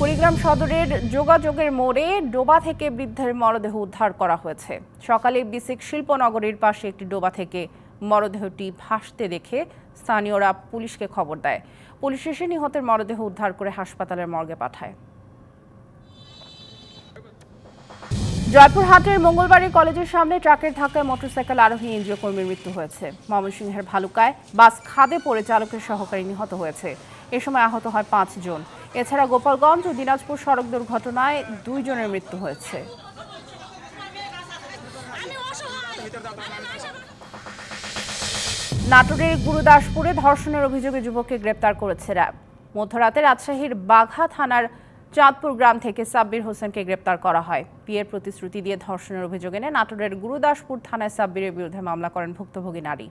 কুড়িগ্রাম সদরের যোগাযোগের মোড়ে ডোবা থেকে বৃদ্ধের মরদেহ উদ্ধার করা হয়েছে। সকালে বিসিক শিল্পনগরীর পাশে একটি ডোবা থেকে মরদেহটি ভাসতে দেখে স্থানীয়রা পুলিশকে খবর দেয়। পুলিশ এসে নিহতের মরদেহ উদ্ধার করে হাসপাতালের মর্গে পাঠায়। জয়পুরহাটের মঙ্গলবাড়ি কলেজের সামনে ট্রাকের ধাক্কায় মোটরসাইকেল আরোহী এনজিও কর্মীর মৃত্যু হয়েছে। ময়মনসিংহের ভালুকায় বাস খাদে পড়ে চালকের সহকারী নিহত হয়েছে। এ সময় আহত হয় পাঁচজন। এছাড়া গোপালগঞ্জ ও দিনাজপুর সড়ক দুর্ঘটনায় দুইজনের মৃত্যু হয়েছে। নাটোরের গুরুদাসপুরে ধর্ষণের অভিযোগে যুবককে গ্রেপ্তার করেছে র্যাব। মধ্যরাতে রাজশাহীর বাঘা থানার চাঁদপুর গ্রাম থেকে সাব্বির হোসেনকে গ্রেপ্তার করা হয়। বিয়ের প্রতিশ্রুতি দিয়ে ধর্ষণের অভিযোগ এনে নাটোরের গুরুদাসপুর থানায় সাব্বিরের বিরুদ্ধে মামলা করেন ভুক্তভোগী নারী।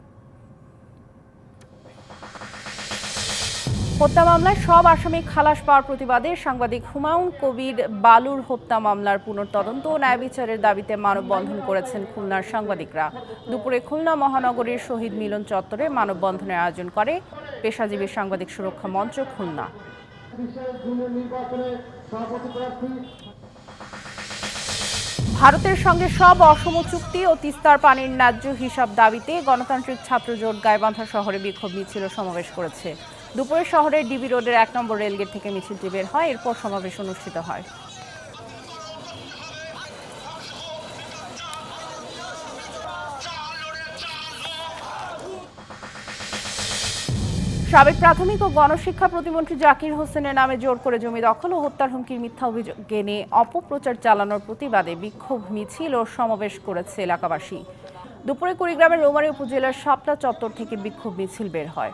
হত্যা মামলায় সব আসামি খালাস পাওয়ার প্রতিবাদে সাংবাদিক হুমায়ুন কবির বালুর হত্যা মামলার পুনর্তদন্ত ও ন্যায় বিচারের দাবিতে মানববন্ধন করেছেন খুলনার সাংবাদিকরা। দুপুরে খুলনা মহানগরীর শহীদ মিলন চত্বরে মানববন্ধনের আয়োজন করে পেশাজীবী সাংবাদিক সুরক্ষা মঞ্চ খুলনা। ভারতের সঙ্গে সব অসম চুক্তি ও তিস্তার পানির ন্যায্য হিসাব দাবিতে গণতান্ত্রিক ছাত্র জোট গাইবান্ধা শহরে বিক্ষোভ মিছিল সমাবেশ করেছে। দুপুরে শহরের ডিবি রোডের এক নম্বর রেলগেট থেকে মিছিলটি বের হয়, এরপর সমাবেশ অনুষ্ঠিত হয়। সাবেক প্রাথমিক ও গণশিক্ষা প্রতিমন্ত্রী জাকির হোসেনের নামে জোর করে জমি দখল ও হত্যার হুমকির মিথ্যা অভিযোগ এনে অপপ্রচার চালানোর প্রতিবাদে বিক্ষোভ, মিছিল ও সমাবেশ করেছে এলাকাবাসী। দুপুরে কুড়িগ্রামের রৌমারী উপজেলার শাপলা চত্বর থেকে বিক্ষোভ মিছিল বের হয়।